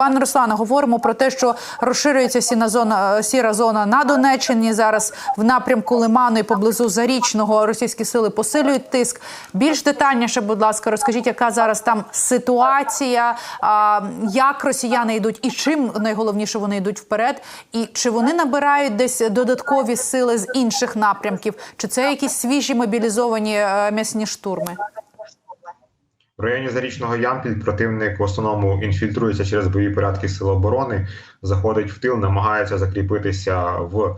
Пане Руслане, говоримо про те, що розширюється сіна зона, е, сіра зона на Донеччині. Зараз в напрямку Лиману і поблизу Зарічного російські сили посилюють тиск. Більш детальніше, будь ласка, розкажіть, яка зараз там ситуація, як росіяни йдуть, і чим найголовніше вони йдуть вперед, і чи вони набирають десь додаткові сили з інших напрямків, чи це якісь свіжі мобілізовані е, м'ясні штурми? В районі Зарічного Ямпіль противник в основному інфільтрується через бойові порядки Сил оборони, заходить в тил, намагається закріпитися в е,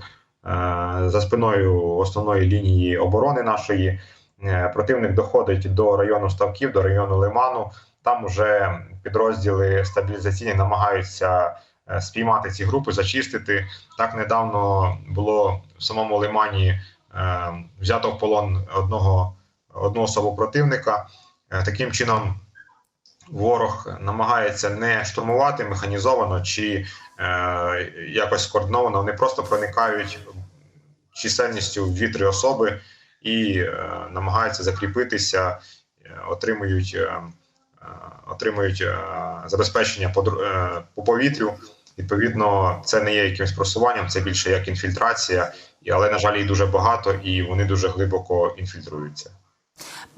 за спиною основної лінії оборони нашої. Е, противник доходить до району ставків, до району Лиману. Там вже підрозділи стабілізаційні намагаються е, спіймати ці групи, зачистити. Так недавно було в самому Лимані взято в полон одного одну особу противника. Е, Таким чином, ворог намагається не штурмувати механізовано чи е, якось скоординовано. Вони просто проникають чисельністю в 2-3 особи і е, намагаються закріпитися, отримують, отримують забезпечення по повітрю. Відповідно, це не є якимось просуванням, це більше як інфільтрація, але, на жаль, їх дуже багато і вони дуже глибоко інфільтруються.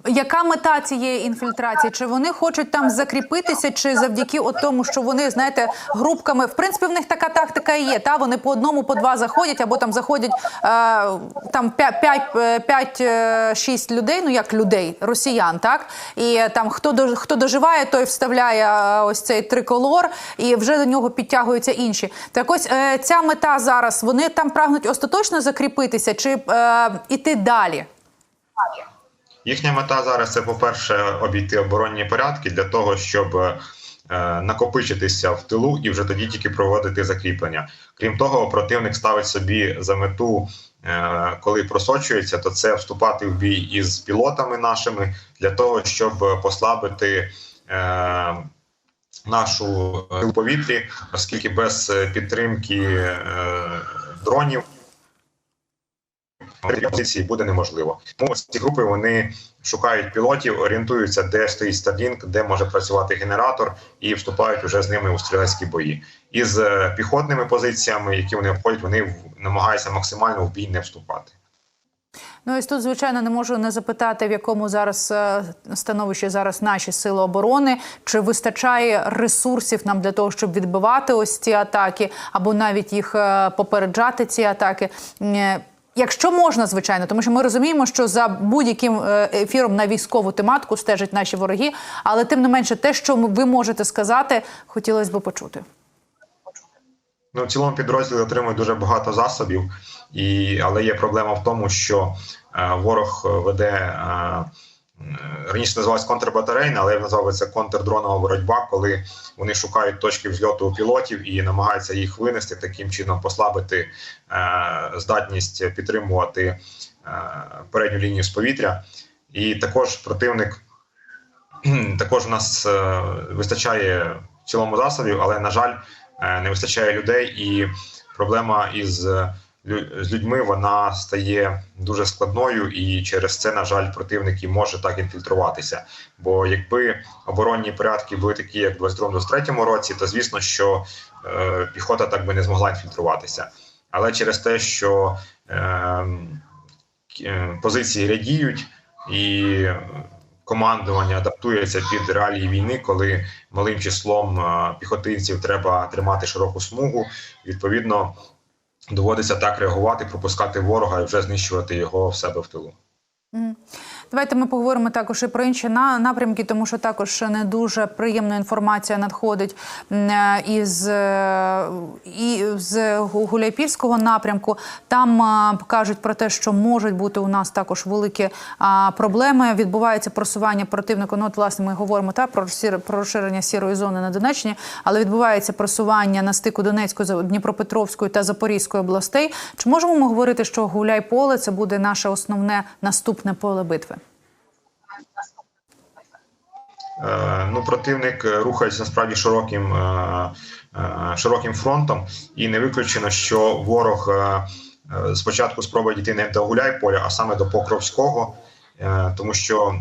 Яка мета цієї інфільтрації? Чи вони хочуть там закріпитися, чи завдяки от тому, що вони знаєте групками? В принципі, в них така тактика і є. Та вони по одному, по два заходять, або там заходять е, там 5-6 людей. Ну як людей, росіян, так і е, там хто хто доживає, той вставляє е, ось цей триколор, і вже до нього підтягуються інші. Так ось е, ця мета зараз. Вони там прагнуть остаточно закріпитися, чи е, іти далі? Їхня мета зараз це, по-перше, обійти оборонні порядки для того, щоб е, накопичитися в тилу і вже тоді тільки проводити закріплення. Крім того, противник ставить собі за мету, е, коли просочується, то це вступати в бій із пілотами нашими для того, щоб послабити. Е, Нашу повітрі, оскільки без підтримки дронів позиції буде неможливо. Тому ці групи вони шукають пілотів, орієнтуються, де стоїть стадінг, де може працювати генератор, і вступають вже з ними у стрілецькі бої. Із е, піхотними позиціями, які вони обходять, вони намагаються максимально в бій не вступати. Ну ось тут, звичайно, не можу не запитати, в якому зараз е, становищі зараз наші сили оборони, чи вистачає ресурсів нам для того, щоб відбивати ось ці атаки, або навіть їх е, попереджати, ці атаки. Е, Якщо можна, звичайно, тому що ми розуміємо, що за будь-яким е, ефіром на військову тематику стежать наші вороги, але тим не менше, те, що ви можете сказати, хотілося б почути. Ну, в цілому підрозділи отримують дуже багато засобів, і, але є проблема в тому, що е, ворог веде е, раніше називалось контрбатарейна, але я назвав це контрдронова боротьба, коли вони шукають точки взльоту у пілотів і намагаються їх винести, таким чином послабити е, здатність підтримувати е, передню лінію з повітря. І також противник також у нас е, вистачає в цілому засобів, але на жаль, е, не вистачає людей, і проблема із е, з людьми вона стає дуже складною, і через це, на жаль, противник і може так інфільтруватися. Бо якби оборонні порядки були такі, як в 22-23 році, то звісно, що е, піхота так би не змогла інфільтруватися. Але через те, що е, е, позиції рядіють і командування адаптується під реалії війни, коли малим числом е, піхотинців треба тримати широку смугу. Відповідно, доводиться так реагувати, пропускати ворога і вже знищувати його в себе в тилу. Давайте ми поговоримо також і про інші на- напрямки, тому що також не дуже приємна інформація надходить е, із е, і з Гу- Гуляйпільського напрямку. Там е, кажуть про те, що можуть бути у нас також великі проблеми. Відбувається просування противника. Ну, от, власне, ми говоримо та про сір- про розширення сірої зони на Донеччині, але відбувається просування на стику Донецької, Дніпропетровської та Запорізької областей. Чи можемо ми говорити, що Гуляйполе це буде наше основне наступне поле битви? Е, ну, противник е, рухається насправді широким, е, широким фронтом, і не виключено, що ворог спочатку спробує дійти не до Гуляйполя, а саме до Покровського, тому що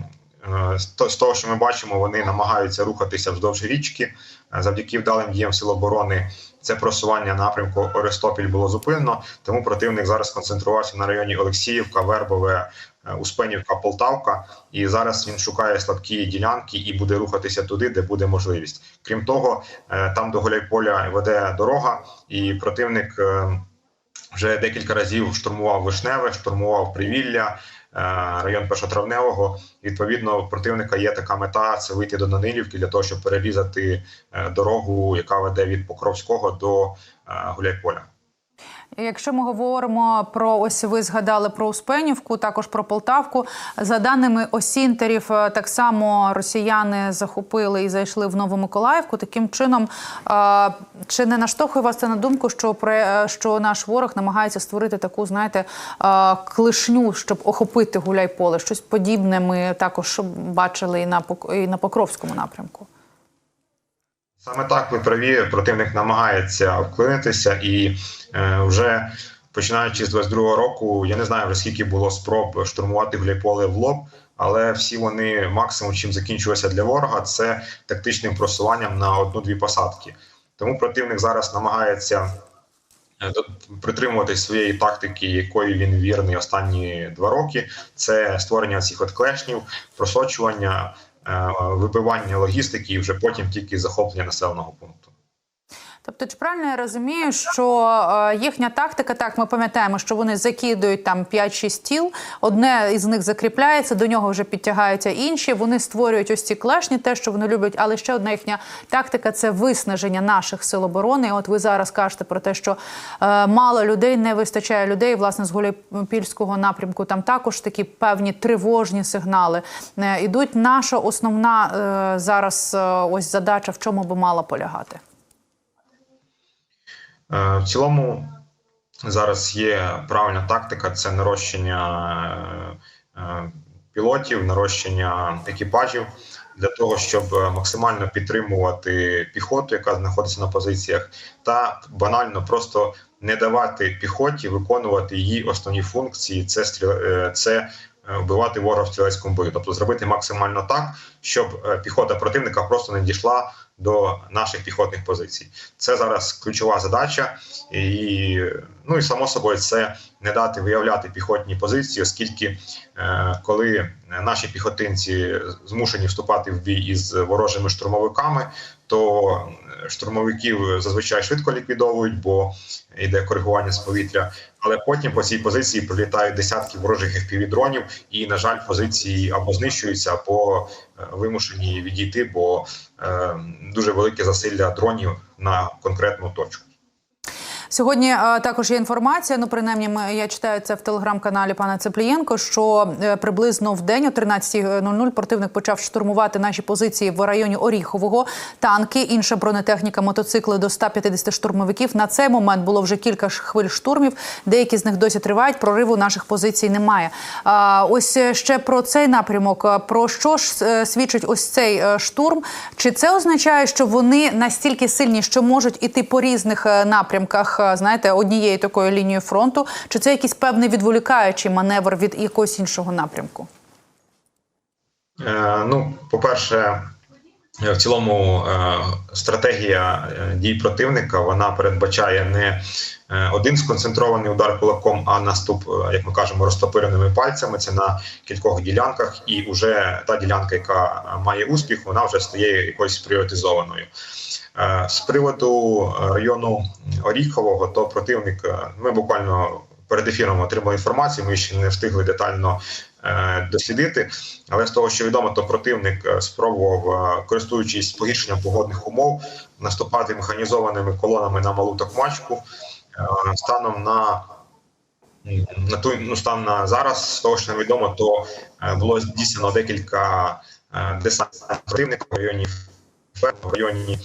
То- з того, що ми бачимо, вони намагаються рухатися вздовж річки. Е, Завдяки вдалим діям Сил оборони це просування напрямку Орестопіль було зупинено. Тому противник зараз концентрувався на районі Олексіївка, Вербове, е, Успенівка, Полтавка. І зараз він шукає слабкі ділянки і буде рухатися туди, де буде можливість. Крім того, е, там до Гуляйполя веде дорога, і противник. е, вже декілька разів штурмував Вишневе, штурмував Привілля, е, район Першотравневого. Відповідно, у противника є така мета: це вийти до Данилівки для того, щоб перерізати е, дорогу, яка веде від Покровського до е, Гуляйполя. Якщо ми говоримо про ось ви згадали про Успенівку, також про Полтавку. За даними осінтерів, е, так само росіяни захопили і зайшли в Новомиколаївку. Таким чином, е, чи не наштовхує вас це на думку, що про е, що наш ворог намагається створити таку, знаєте, клишню, щоб охопити гуляйполе? Щось подібне ми також бачили і на і на Покровському напрямку. Саме так ви праві. Противник намагається вклинитися, і е, вже починаючи з 22-го року, я не знаю вже скільки було спроб штурмувати Гуляйполе в лоб, але всі вони максимум, чим закінчилося для ворога, це тактичним просуванням на одну-дві посадки. Тому противник зараз намагається е, притримуватись своєї тактики, якої він вірний останні два роки. Це створення цих от клешнів, просочування, вибивання логістики і вже потім тільки захоплення населеного пункту. Тобто, чи правильно я розумію, що е, їхня тактика, так ми пам'ятаємо, що вони закидують там 5-6 тіл, одне із них закріпляється, до нього вже підтягаються інші. Вони створюють ось ці клешні, те, що вони люблять. Але ще одна їхня тактика це виснаження наших сил оборони. От ви зараз кажете про те, що е, мало людей, не вистачає людей. Власне, з Гуляйпільського напрямку там також такі певні тривожні сигнали е, ідуть. Наша основна е, зараз ось задача в чому би мала полягати. Е, В цілому зараз є правильна тактика: це нарощення е, е, пілотів, нарощення екіпажів для того, щоб максимально підтримувати піхоту, яка знаходиться на позиціях, та банально просто не давати піхоті виконувати її основні функції. Це стріл... е, це е, вбивати ворога в стрілецькому бою, тобто зробити максимально так, щоб е, піхота противника просто не дійшла до наших піхотних позицій. Це зараз ключова задача, і ну і само собою це не дати виявляти піхотні позиції, оскільки е, коли наші піхотинці змушені вступати в бій із ворожими штурмовиками, то е, штурмовиків зазвичай швидко ліквідовують, бо йде коригування з повітря. Але потім по цій позиції прилітають десятки ворожих FPV-дронів, і на жаль, позиції або знищуються, або е, вимушені відійти, бо е, дуже велике засилля дронів на конкретну точку. Сьогодні е, також є інформація. Ну, принаймні, ми, я читаю це в телеграм-каналі пана Цеплієнко. Що е, приблизно в день о 13.00 противник почав штурмувати наші позиції в районі Оріхового. Танки, інша бронетехніка, мотоцикли до 150 штурмовиків. На цей момент було вже кілька хвиль штурмів. Деякі з них досі тривають. Прориву наших позицій немає. Ось е, ще про цей напрямок. Про що ж свідчить ось цей штурм? Чи це означає, що вони настільки сильні, що можуть іти по різних напрямках? Е, Знаєте, однією такою лінією фронту, чи це якийсь певний відволікаючий маневр від якогось іншого напрямку? Е, ну, по-перше, е, в цілому стратегія дій противника вона передбачає не один сконцентрований удар кулаком, а наступ, як ми кажемо, розтопиреними пальцями. Це на кількох ділянках, і вже та ділянка, яка має успіх, вона вже стає якоюсь пріоритизованою. Е, З приводу е, району Оріхового, то противник е, ми буквально перед ефіром отримали інформацію. Ми ще не встигли детально дослідити. Але з того, що відомо, то противник спробував, користуючись погіршенням погодних умов, наступати механізованими колонами на малу токмачку станом на на ту ну, станом на зараз, з того, що нам відомо, то було здійснено декілька десантів противника в районі в районі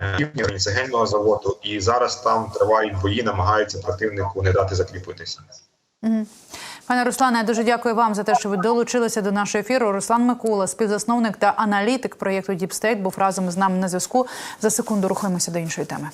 районі цегельного заводу, і зараз там тривають бої, намагаються противнику не дати закріпитися. Пане Руслане, дуже дякую вам за те, що ви долучилися до нашого ефіру. Руслан Микола, співзасновник та аналітик проєкту Діпстейт, був разом з нами на зв'язку. За секунду рухаємося до іншої теми.